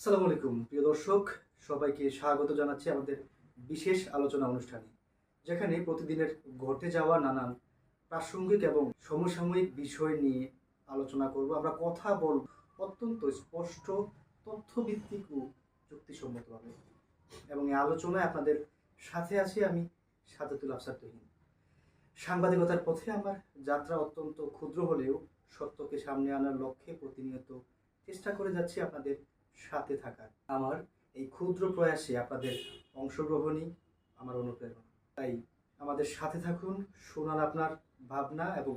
আসসালামু আলাইকুম, প্রিয় দর্শক। সবাইকে স্বাগত জানাচ্ছি আমাদের বিশেষ আলোচনা অনুষ্ঠানে, যেখানে প্রতিদিনের ঘটে যাওয়া নানান প্রাসঙ্গিক এবং সমসাময়িক বিষয় নিয়ে আলোচনা করব। আমরা কথা বলব অত্যন্ত স্পষ্ট, তথ্যভিত্তিক ও যুক্তিসম্মতভাবে। এবং এই আলোচনায় আপনাদের সাথে আছি আমি সাজাতুল আফসার তহিন। সাংবাদিকতার পথে আমার যাত্রা অত্যন্ত ক্ষুদ্র হলেও সত্যকে সামনে আনার লক্ষ্যে প্রতিনিয়ত চেষ্টা করে যাচ্ছি আপনাদের সাথে থাকার। আমার এই ক্ষুদ্র প্রয়াসে আপনাদের অংশগ্রহণই আমার অনুপ্রেরণা। তাই আমাদের সাথে থাকুন শোনান আপনার ভাবনা এবং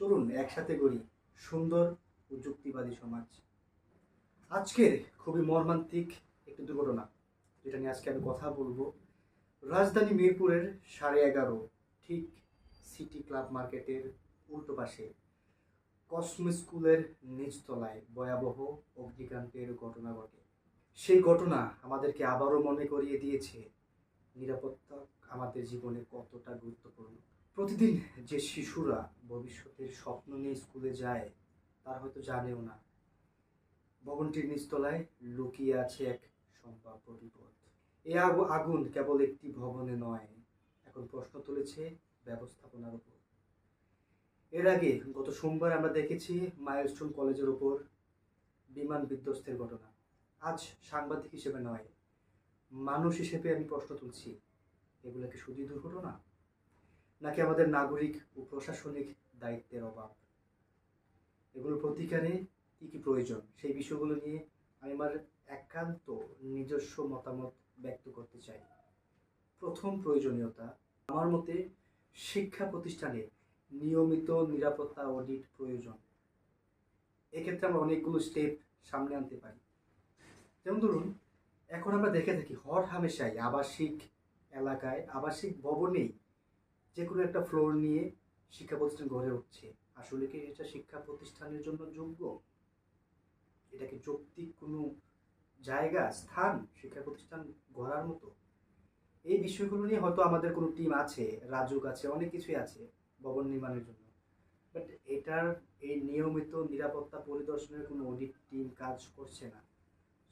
চলুন একসাথে গড়ি সুন্দর ও যুক্তিবাদী সমাজ। আজকের খুবই মর্মান্তিক একটি দুর্ঘটনা, যেটা নিয়ে আজকে আমি কথা বলব। রাজধানী মিরপুরের সাড়ে এগারো, ঠিক সিটি ক্লাব মার্কেটের উল্টো পাশে। কসমো স্কুলের নিচতলায় ভয়াবহ অগ্নিকাণ্ডের ঘটনা ঘটে। সেই ঘটনা আমাদেরকে আবারও মনে করিয়ে দিয়েছে নিরাপত্তা আমাদের জীবনে কতটা গুরুত্বপূর্ণ। প্রতিদিন যে শিশুরা ভবিষ্যতের স্বপ্ন নিয়ে স্কুলে যায়, তারা হয়তো জানেও না। ভবনটির নিচতলায় লুকিয়ে আছে এক সম্ভাব্য বিপদ। আগু- আগুন কেবল একটি ভবনে নয়, এখন প্রশ্ন তুলেছে ব্যবস্থাপনার উপর। এর আগে গত সোমবার আমরা দেখেছি মাইলস্টোন কলেজের ওপর বিমান বিধ্বস্তের ঘটনা। আজ সাংবাদিক হিসেবে নয়, মানুষ হিসেবে আমি প্রশ্ন তুলছি, এগুলো কি শুধুই দুর্ঘটনা? নাকি আমাদের নাগরিক ও প্রশাসনিক দায়িত্বের অভাব? এগুলোর প্রতিকারে কি কি প্রয়োজন? সেই বিষয়গুলো নিয়ে আমি আমার একান্ত নিজস্ব মতামত ব্যক্ত করতে চাই। প্রথম প্রয়োজনীয়তা, আমার মতে শিক্ষা প্রতিষ্ঠানে নিয়মিত নিরাপত্তা অডিট প্রয়োজন। এক্ষেত্রে আমরা অনেকগুলো স্টেপ সামনে আনতে পারি। যেমন ধরুন, এখন আমরা দেখে থাকি হর হামেশাই আবাসিক এলাকায়, আবাসিক ভবনেই যে কোনো একটা ফ্লোর নিয়ে শিক্ষা প্রতিষ্ঠান গড়ে উঠছে। আসলে কি এটা শিক্ষা প্রতিষ্ঠানের জন্য যোগ্য? এটা কি যৌক্তিক কোনো জায়গা, স্থান শিক্ষা প্রতিষ্ঠান গড়ার মতো? এই বিষয়গুলো নিয়ে হয়তো আমাদের কোনো টিম আছে, রাজুক আছে, অনেক কিছুই আছে। ভবন নির্মাণের জন্য। বাট এটার এই নিয়মিত নিরাপত্তা পরিদর্শনের কোনো অডিট টিম কাজ করছে না।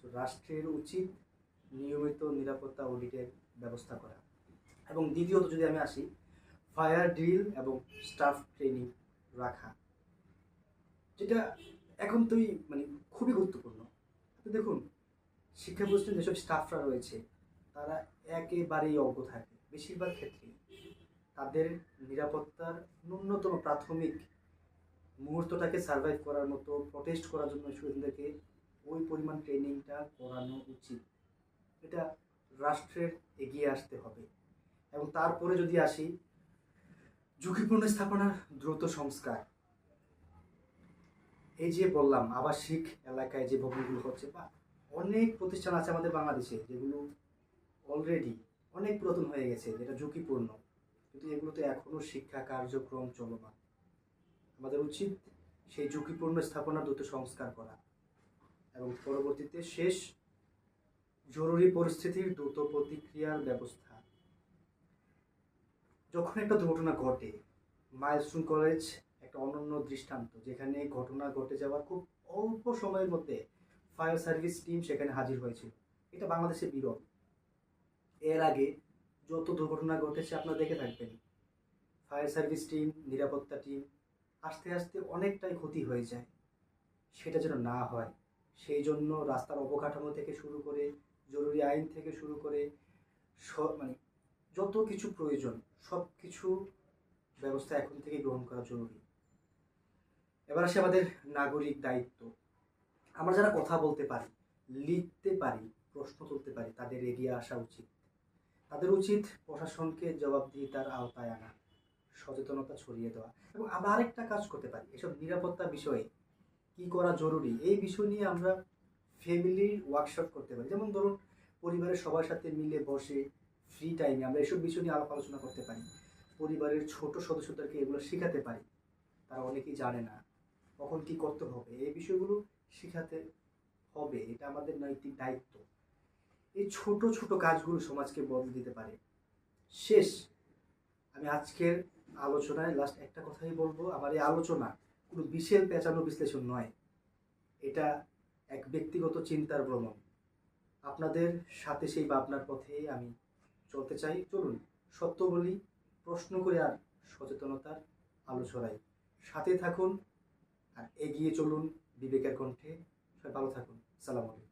তো রাষ্ট্রের উচিত নিয়মিত নিরাপত্তা অডিটের ব্যবস্থা করা। এবং দ্বিতীয়ত যদি আমি আসি ফায়ার ড্রিল এবং স্টাফ ট্রেনিং রাখা। যেটা এখন তুই মানে খুবই গুরুত্বপূর্ণ। তো দেখুন শিক্ষা প্রতিষ্ঠানে যেসব স্টাফরা রয়েছে, তারা একেবারেই অজ্ঞ থাকে, বেশিরভাগ ক্ষেত্রেই। তাদের নিরাপত্তার ন্যূনতম প্রাথমিক মুহূর্তটাকে সার্ভাইভ করার মতো প্রটেস্ট করার জন্য স্টুডেন্টদেরকে ওই পরিমাণ ট্রেনিংটা করানো উচিত। এটা রাষ্ট্রের এগিয়ে আসতে হবে। এবং তারপরে যদি আসি, ঝুঁকিপূর্ণ স্থাপনার দ্রুত সংস্কার। এই যে বললাম, আবাসিক এলাকায় যে ভবনগুলো হচ্ছে বা অনেক প্রতিষ্ঠান আছে আমাদের বাংলাদেশে যেগুলো অলরেডি অনেক পুরাতন হয়ে গেছে, যেটা ঝুঁকিপূর্ণ। কিন্তু এগুলোতে এখনও শিক্ষা কার্যক্রম চলমান। আমাদের উচিত সেই ঝুঁকিপূর্ণ স্থাপনা দ্রুত সংস্কার করা এবং পরবর্তীতে শেষ জরুরি পরিস্থিতির দ্রুত প্রতিক্রিয়ার ব্যবস্থা। যখন একটা দুর্ঘটনা ঘটে, মাইলস্টোন কলেজ একটা অনন্য দৃষ্টান্ত, যেখানে ঘটনা ঘটে যাওয়ার খুব অল্প সময়ের মধ্যে ফায়ার সার্ভিস টিম সেখানে হাজির হয়েছিল। এটা বাংলাদেশে বিরল। এর আগে যত দুর্ঘটনা ঘটেছে আপনারা দেখে থাকবেন। ফায়ার সার্ভিস টিম নিরাপত্তা টিম আস্তে আস্তে অনেকটাই ক্ষতি হয়ে যায়। সেটা যেন না হয়। সেই জন্য রাস্তার অবকাঠামো থেকে শুরু করে, জরুরি আইন থেকে শুরু করে সব মানে যত কিছু প্রয়োজন সব কিছু ব্যবস্থা এখন থেকে গ্রহণ করা জরুরি। এবার আসে আমাদের নাগরিক দায়িত্ব। আমরা যারা কথা বলতে পারি, লিখতে পারি, প্রশ্ন তুলতে পারি, তাদের এগিয়ে আসা উচিত। তাদের উচিত প্রশাসনকে জবাবদিহিতার আওতায় আনা, সচেতনতা ছড়িয়ে দেওয়া এবং আমরা আরেকটা কাজ করতে পারি, এসব নিরাপত্তা বিষয়ে কি করা জরুরি, এই বিষয় নিয়ে আমরা ফ্যামিলির ওয়ার্কশপ করতে পারি। যেমন ধরুন, পরিবারের সবার সাথে মিলে বসে ফ্রি টাইমে আমরা এসব বিষয় নিয়ে আলাপ আলোচনা করতে পারি। পরিবারের ছোট সদস্যদেরকে এগুলো শেখাতে পারি, তারা অনেকেই জানে না কখন কি করতে হবে, এই বিষয়গুলো শেখাতে হবে, এটা আমাদের নৈতিক দায়িত্ব। এই ছোট ছোট কাজগুলো সমাজকে বদলে দিতে পারে। শেষ, আমি আজকের আলোচনায় লাস্ট একটা কথাই বলব, আমার এই আলোচনা কোনো বিশেষ পেঁচানো বিশ্লেষণ নয়। এটা এক ব্যক্তিগত চিন্তার ভ্রমণ। আপনাদের সাথে সেই ভাবনার পথে আমি চলতে চাই। চলুন, সত্য বলি, প্রশ্ন করে আর সচেতনতার আলো ছড়াই সাথে থাকুন আর এগিয়ে চলুন বিবেকের কণ্ঠে। সবাই ভালো থাকুন। সালাম আলাইকুম।